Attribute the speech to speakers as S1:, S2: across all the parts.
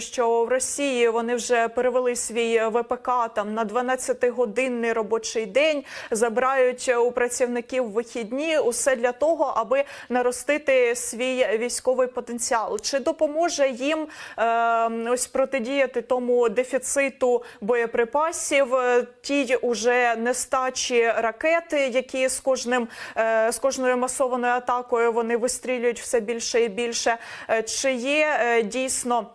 S1: що в Росії вони вже перевели свій ВПК там на 12-годинний робочий день, забирають у працівників вихідні. Усе для того, аби наростити свій військовий потенціал. Чи допоможе їм е, ось протидіяти тому дефіциту боєприпасів, е, тій уже нестачі ракети, які з кожним е, з кожною масованою атакою вони вистрілюють все більше і більше. Е, Чи є е, дійсно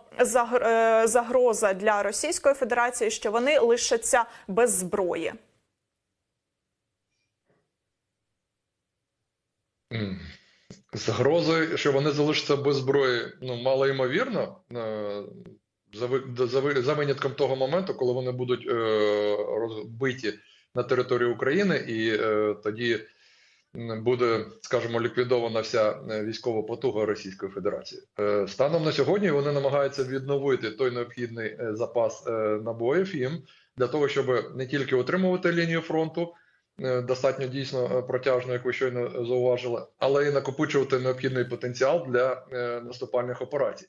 S1: загроза для Російської Федерації, що вони лишаться без зброї?
S2: Загрози, що вони залишаться без зброї, ну, мало ймовірно, е, за, винятком того моменту, коли вони будуть е, розбиті на території України, і е, тоді буде, скажімо, ліквідована вся е, військова потуга Російської Федерації. Е, станом на сьогодні вони намагаються відновити той необхідний е, запас набоїв їм для того, щоб не тільки утримувати лінію фронту достатньо дійсно протяжно, як ви щойно зауважили, але і накопичувати необхідний потенціал для наступальних операцій.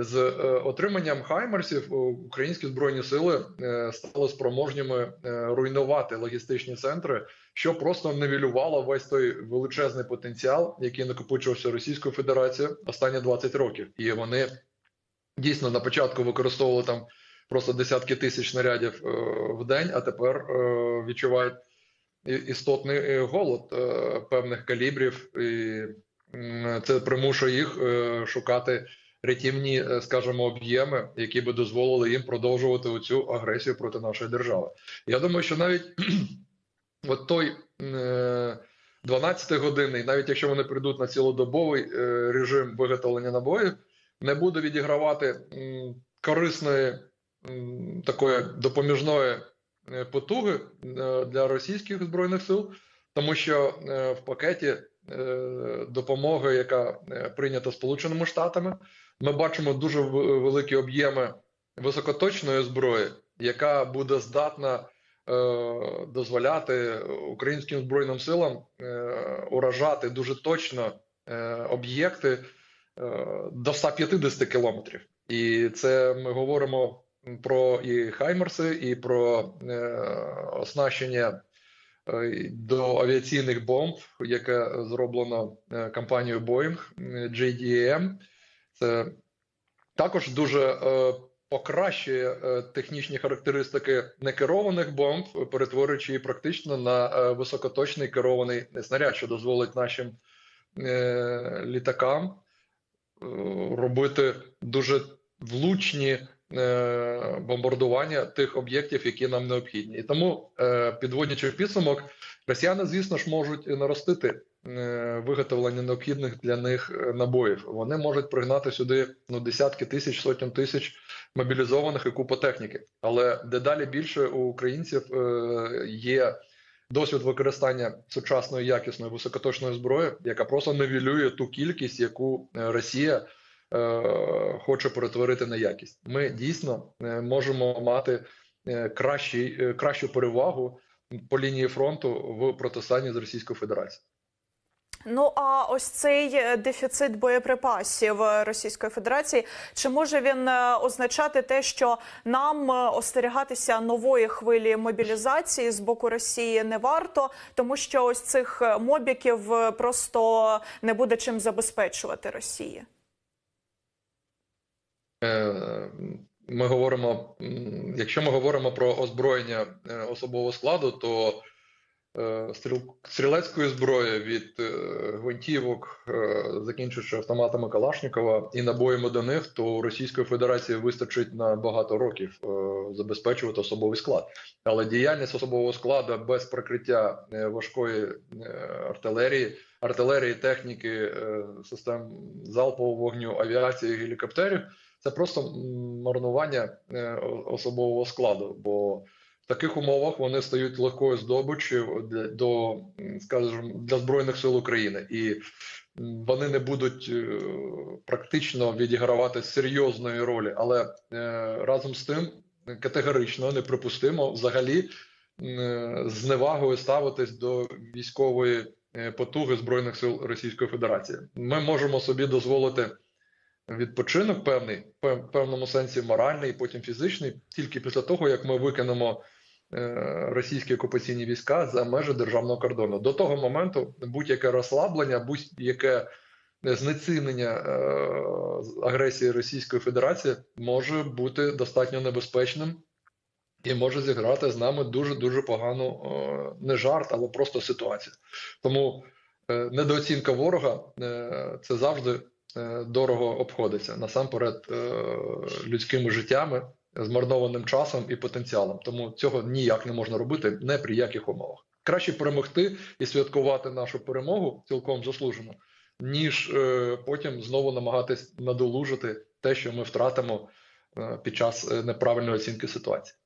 S2: З е, отриманням хаймерсів е, українські збройні сили е, стали спроможніми руйнувати логістичні центри, що просто нивелювало весь той величезний потенціал, який накопичувався Російською Федерацією останні 20 років, і вони дійсно на початку використовували там просто десятки тисяч снарядів е, в день, а тепер відчувають істотний голод певних калібрів, і це примушує їх шукати рятівні, е, скажімо, об'єми, які би дозволили їм продовжувати цю агресію проти нашої держави. Я думаю, що навіть от той е, 12-годинний, навіть якщо вони прийдуть на цілодобовий е, режим виготовлення набоїв, не буде відігравати корисної такої допоміжної потуги для російських збройних сил, тому що в пакеті допомоги, яка е, прийнята Сполученими Штатами, ми бачимо дуже великі об'єми високоточної зброї, яка буде здатна е, дозволяти українським збройним силам е, уражати дуже точно е, об'єкти е, до 150 кілометрів. І це ми говоримо про і Хаймерси, і про е, оснащення е, до авіаційних бомб, яке зроблено е, компанією Boeing е, JDAM. Це також дуже е, покращує е, технічні характеристики некерованих бомб, перетворюючи її практично на е, високоточний керований снаряд, що дозволить нашим е, літакам е, робити дуже влучні е, бомбардування тих об'єктів, які нам необхідні. І тому, е, підводячи підсумок, росіяни, звісно ж, можуть наростити е, виготовлення необхідних для них е, набоїв. Вони можуть пригнати сюди ну десятки тисяч, сотень тисяч мобілізованих і купа техніки. Але дедалі більше у українців е, є досвід використання сучасної якісної високоточної зброї, яка просто нивелює ту кількість, яку е, Росія е, хоче перетворити на якість. Ми дійсно е, можемо мати е, кращий, е, кращу перевагу по лінії фронту в протистанні з Російською Федерацією.
S1: Ну а ось цей е, дефіцит боєприпасів е, Російської Федерації, чи може він е, означати те, що нам е, остерігатися нової хвилі мобілізації з боку Росії не варто, тому що ось цих е, мобіків е, просто не буде чим забезпечувати Росії?
S2: Е, Ми говоримо, якщо ми говоримо про озброєння е, особового складу, то е, стрілецької зброї від е, гвинтівок, закінчуючи автоматами Калашникова і набоями до них, то у Російської Федерації вистачить на багато років забезпечувати особовий склад. Але діяльність особового складу без прикриття важкої артилерії, артилерії, техніки, систем залпового вогню, авіації, гелікоптерів це просто марнування е, особового складу. Бо в таких умовах вони стають легкою здобиччю для до, скажімо, для збройних сил України, і вони не будуть е, практично відігравати серйозної ролі. Але е, разом з тим категорично неприпустимо взагалі м, з невагою ставитись до військової потуги збройних сил Російської Федерації. Ми можемо собі дозволити відпочинок певний, в певному сенсі моральний, потім фізичний, тільки після того, як ми викинемо е, російські окупаційні війська за межі державного кордону. До того моменту будь-яке розслаблення, будь-яке знецінення е, агресії Російської Федерації може бути достатньо небезпечним і може зіграти з нами дуже дуже погану е, не жарт, але просто ситуацію. Тому е, недооцінка ворога е, це завжди е, дорого обходиться насамперед е, людськими життями, змарнованим часом і потенціалом. Тому цього ніяк не можна робити не при яких умовах. Краще перемогти і святкувати нашу перемогу цілком заслужено, ніж е, потім знову намагатись надолужити те, що ми втратимо е, під час е, неправильної оцінки ситуації.